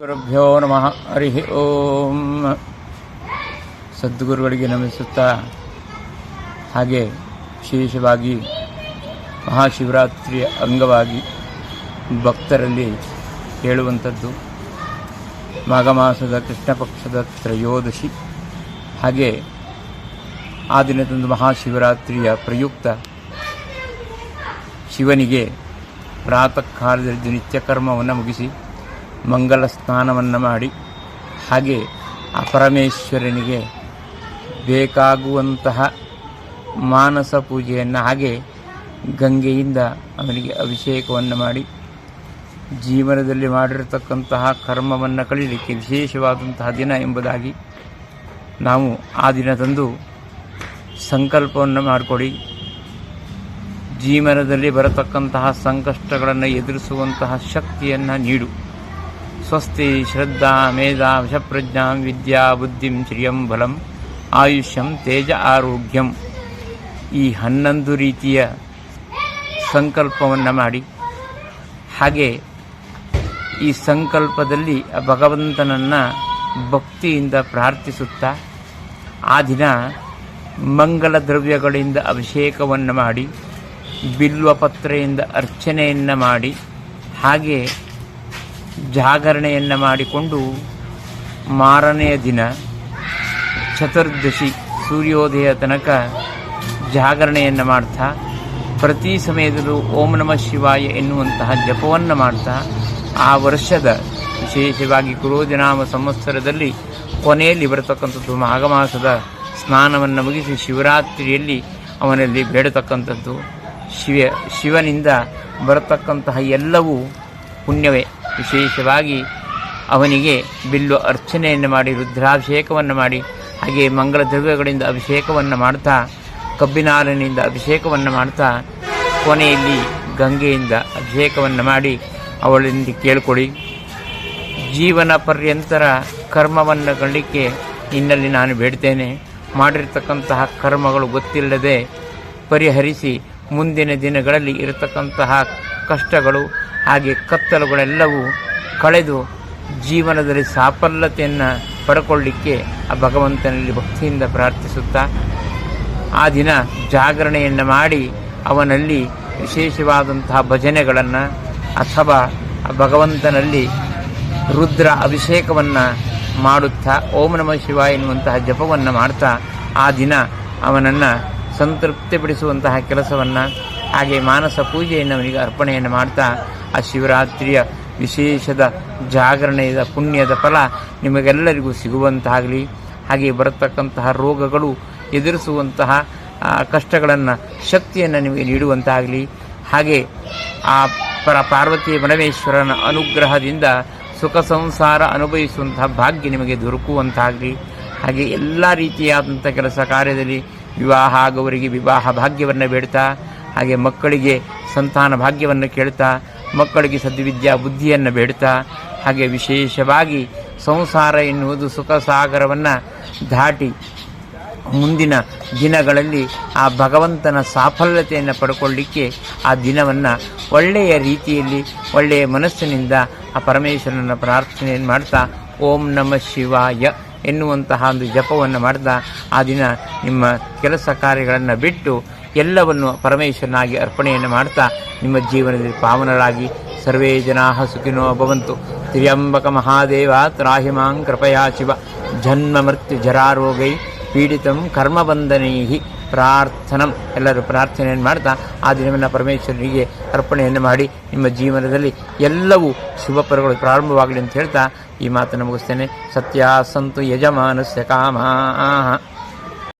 ಗುರುಭ್ಯೋ ನಮಃ. ಹರಿ ಓಂ. ಸದ್ಗುರುಗಳಿಗೆ ನಮಿಸುತ್ತಾ ಹಾಗೆ ವಿಶೇಷವಾಗಿ ಮಹಾಶಿವರಾತ್ರಿಯ ಅಂಗವಾಗಿ ಭಕ್ತರಲ್ಲಿ ಹೇಳುವಂಥದ್ದು. ಮಾಘಮಾಸದ ಕೃಷ್ಣ ಪಕ್ಷದ ತ್ರಯೋದಶಿ. ಹಾಗೆ ಆ ದಿನದಂದು ಮಹಾಶಿವರಾತ್ರಿಯ ಪ್ರಯುಕ್ತ ಶಿವನಿಗೆ ಪ್ರಾತಃ ಕಾಲದಲ್ಲಿ ನಿತ್ಯ ಕರ್ಮವನ್ನು ಮುಗಿಸಿ ಮಂಗಲ ಸ್ನಾನವನ್ನು ಮಾಡಿ, ಹಾಗೆ ಅಪರಮೇಶ್ವರನಿಗೆ ಪರಮೇಶ್ವರನಿಗೆ ಬೇಕಾಗುವಂತಹ ಮಾನಸ ಪೂಜೆಯನ್ನು, ಹಾಗೆ ಗಂಗೆಯಿಂದ ಅವನಿಗೆ ಅಭಿಷೇಕವನ್ನು ಮಾಡಿ, ಜೀವನದಲ್ಲಿ ಮಾಡಿರತಕ್ಕಂತಹ ಕರ್ಮವನ್ನು ಕಳೀಲಿಕ್ಕೆ ವಿಶೇಷವಾದಂತಹ ದಿನ ಎಂಬುದಾಗಿ ನಾವು ಆ ದಿನದಂದು ಸಂಕಲ್ಪವನ್ನು ಮಾಡಿಕೊಡಿ. ಜೀವನದಲ್ಲಿ ಬರತಕ್ಕಂತಹ ಸಂಕಷ್ಟಗಳನ್ನು ಎದುರಿಸುವಂತಹ ಶಕ್ತಿಯನ್ನು ನೀಡು. ಸ್ವಸ್ತಿ, ಶ್ರದ್ಧಾ, ಮೇಧಾ ವಶಪ್ರಜ್ಞಾ ವಿದ್ಯಾ, ಬುದ್ಧಿಂ, ಶ್ರಿಯಂ, ಬಲಂ, ಆಯುಷ್ಯಂ, ತೇಜ, ಆರೋಗ್ಯಂ. ಈ ಹನ್ನೊಂದು ರೀತಿಯ ಸಂಕಲ್ಪವನ್ನು ಮಾಡಿ. ಹಾಗೆ ಈ ಸಂಕಲ್ಪದಲ್ಲಿ ಭಗವಂತನನ್ನು ಭಕ್ತಿಯಿಂದ ಪ್ರಾರ್ಥಿಸುತ್ತಾ ಆ ದಿನ ಮಂಗಲ ದ್ರವ್ಯಗಳಿಂದ ಅಭಿಷೇಕವನ್ನು ಮಾಡಿ, ಬಿಲ್ವಪತ್ರೆಯಿಂದ ಅರ್ಚನೆಯನ್ನು ಮಾಡಿ, ಹಾಗೆ ಜಾಗರಣೆಯನ್ನು ಮಾಡಿಕೊಂಡು ಮಾರನೆಯ ದಿನ, ಚತುರ್ದಶಿ ಸೂರ್ಯೋದಯ ತನಕ ಜಾಗರಣೆಯನ್ನು ಮಾಡ್ತಾ, ಪ್ರತಿ ಸಮಯದಲ್ಲೂ ಓಂ ನಮಃ ಶಿವಾಯ ಎನ್ನುವಂತಹ ಜಪವನ್ನು ಮಾಡ್ತಾ, ಆ ವರ್ಷದ ವಿಶೇಷವಾಗಿ ಕುರೋಜನಾಮ ಸಂವತ್ಸರದಲ್ಲಿ ಕೊನೆಯಲ್ಲಿ ಬರತಕ್ಕಂಥದ್ದು ಮಾಘ ಮಾಸದ ಸ್ನಾನವನ್ನು ಮುಗಿಸಿ ಶಿವರಾತ್ರಿಯಲ್ಲಿ ಅವನಲ್ಲಿ ಬೇಡತಕ್ಕಂಥದ್ದು ಶಿವ, ಶಿವನಿಂದ ಬರತಕ್ಕಂತಹ ಎಲ್ಲವೂ ಪುಣ್ಯವೇ. ವಿಶೇಷವಾಗಿ ಅವನಿಗೆ ಬಿಲ್ಲು ಅರ್ಚನೆಯನ್ನು ಮಾಡಿ, ರುದ್ರಾಭಿಷೇಕವನ್ನು ಮಾಡಿ, ಹಾಗೆ ಮಂಗಳ ದ್ರವ್ಯಗಳಿಂದ ಅಭಿಷೇಕವನ್ನು ಮಾಡ್ತಾ, ಕಬ್ಬಿನಾರನಿಂದ ಅಭಿಷೇಕವನ್ನು ಮಾಡ್ತಾ, ಕೊನೆಯಲ್ಲಿ ಗಂಗೆಯಿಂದ ಅಭಿಷೇಕವನ್ನು ಮಾಡಿ ಅವಳಿಂದ ಕೇಳ್ಕೊಳ್ಳಿ. ಜೀವನ ಪರ್ಯಂತರ ಕರ್ಮವನ್ನು ಕಳಲಿಕ್ಕೆ ನಿನ್ನಲ್ಲಿ ನಾನು ಬೇಡ್ತೇನೆ. ಮಾಡಿರ್ತಕ್ಕಂತಹ ಕರ್ಮಗಳು ಗೊತ್ತಿಲ್ಲದೆ ಪರಿಹರಿಸಿ ಮುಂದಿನ ದಿನಗಳಲ್ಲಿ ಇರತಕ್ಕಂತಹ ಕಷ್ಟಗಳು ಹಾಗೆ ಕತ್ತಲುಗಳೆಲ್ಲವೂ ಕಳೆದು ಜೀವನದಲ್ಲಿ ಸಾಫಲ್ಯತೆಯನ್ನು ಪಡ್ಕೊಳ್ಳಿಕ್ಕೆ ಆ ಭಗವಂತನಲ್ಲಿ ಭಕ್ತಿಯಿಂದ ಪ್ರಾರ್ಥಿಸುತ್ತಾ, ಆ ದಿನ ಜಾಗರಣೆಯನ್ನು ಮಾಡಿ ಅವನಲ್ಲಿ ವಿಶೇಷವಾದಂತಹ ಭಜನೆಗಳನ್ನು ಅಥವಾ ಆ ಭಗವಂತನಲ್ಲಿ ರುದ್ರ ಅಭಿಷೇಕವನ್ನು ಮಾಡುತ್ತಾ, ಓಂ ನಮಃ ಶಿವ ಎನ್ನುವಂತಹ ಜಪವನ್ನು ಮಾಡ್ತಾ, ಆ ದಿನ ಅವನನ್ನು ಸಂತೃಪ್ತಿಪಡಿಸುವಂತಹ ಕೆಲಸವನ್ನು, ಹಾಗೆ ಮಾನಸ ಪೂಜೆಯನ್ನು ಅವನಿಗೆ ಅರ್ಪಣೆಯನ್ನು ಮಾಡ್ತಾ ಆ ಶಿವರಾತ್ರಿಯ ವಿಶೇಷದ ಜಾಗರಣೆಯ ಪುಣ್ಯದ ಫಲ ನಿಮಗೆಲ್ಲರಿಗೂ ಸಿಗುವಂತಾಗಲಿ. ಹಾಗೆ ಬರತಕ್ಕಂತಹ ರೋಗಗಳು ಎದುರಿಸುವಂತಹ ಕಷ್ಟಗಳನ್ನು, ಶಕ್ತಿಯನ್ನು ನಿಮಗೆ ನೀಡುವಂತಾಗಲಿ. ಹಾಗೆ ಆ ಪರ ಪಾರ್ವತಿ ಪರಮೇಶ್ವರನ ಅನುಗ್ರಹದಿಂದ ಸುಖ ಸಂಸಾರ ಅನುಭವಿಸುವಂತಹ ಭಾಗ್ಯ ನಿಮಗೆ ದೊರಕುವಂತಾಗಲಿ. ಹಾಗೆ ಎಲ್ಲ ರೀತಿಯಾದಂಥ ಕೆಲಸ ಕಾರ್ಯದಲ್ಲಿ ವಿವಾಹ ಆಗುವವರಿಗೆ ವಿವಾಹ ಭಾಗ್ಯವನ್ನು ಬೇಡ್ತಾ, ಹಾಗೆ ಮಕ್ಕಳಿಗೆ ಸಂತಾನ ಭಾಗ್ಯವನ್ನು ಕೇಳ್ತಾ ಮಕ್ಕಳಿಗೆ ಸದ್ವಿದ್ಯಾ ಬುದ್ಧಿಯನ್ನು ಬೇಡ್ತಾ, ಹಾಗೆ ವಿಶೇಷವಾಗಿ ಸಂಸಾರ ಎನ್ನುವುದು ಸುಖ ಸಾಗರವನ್ನು ದಾಟಿ ಮುಂದಿನ ದಿನಗಳಲ್ಲಿ ಆ ಭಗವಂತನ ಸಾಫಲ್ಯತೆಯನ್ನು ಪಡ್ಕೊಳ್ಳಿಕ್ಕೆ ಆ ದಿನವನ್ನು ಒಳ್ಳೆಯ ರೀತಿಯಲ್ಲಿ, ಒಳ್ಳೆಯ ಮನಸ್ಸಿನಿಂದ ಆ ಪರಮೇಶ್ವರನ ಪ್ರಾರ್ಥನೆಯನ್ನು ಮಾಡ್ತಾ, ಓಂ ನಮಃ ಶಿವಾಯ ಎನ್ನುವಂತಹ ಒಂದು ಜಪವನ್ನು ಮಾಡ್ತಾ, ಆ ದಿನ ನಿಮ್ಮ ಕೆಲಸ ಕಾರ್ಯಗಳನ್ನು ಬಿಟ್ಟು ಎಲ್ಲವನ್ನು ಪರಮೇಶ್ವರನಾಗಿ ಅರ್ಪಣೆಯನ್ನು ಮಾಡ್ತಾ ನಿಮ್ಮ ಜೀವನದಲ್ಲಿ ಪಾವನರಾಗಿ ಸರ್ವೇ ಜನಾ ಸುಖಿನೋ ಭವಂತು. ತ್ರಿಯಂಬಕ ಮಹಾದೇವ ತ್ರಾಹಿಮಾಂ ಕೃಪಯಾ ಶಿವ. ಜನ್ಮ ಮೃತ್ಯು ಜರಾರೋಗೈ ಪೀಡಿತಂ ಕರ್ಮಬಂಧನೈ ಪ್ರಾರ್ಥನಂ. ಎಲ್ಲರೂ ಪ್ರಾರ್ಥನೆಯನ್ನು ಮಾಡ್ತಾ ಆ ದಿನವನ್ನು ಪರಮೇಶ್ವರನಿಗೆ ಅರ್ಪಣೆಯನ್ನು ಮಾಡಿ ನಿಮ್ಮ ಜೀವನದಲ್ಲಿ ಎಲ್ಲವೂ ಶುಭ ಪರಗಳು ಪ್ರಾರಂಭವಾಗಲಿ ಅಂತ ಹೇಳ್ತಾ ಈ ಮಾತನ್ನು ಮುಗಿಸ್ತೇನೆ. ಸತ್ಯ ಸಂತು ಯಜಮಾನಸ್ಯ ಕಾಮ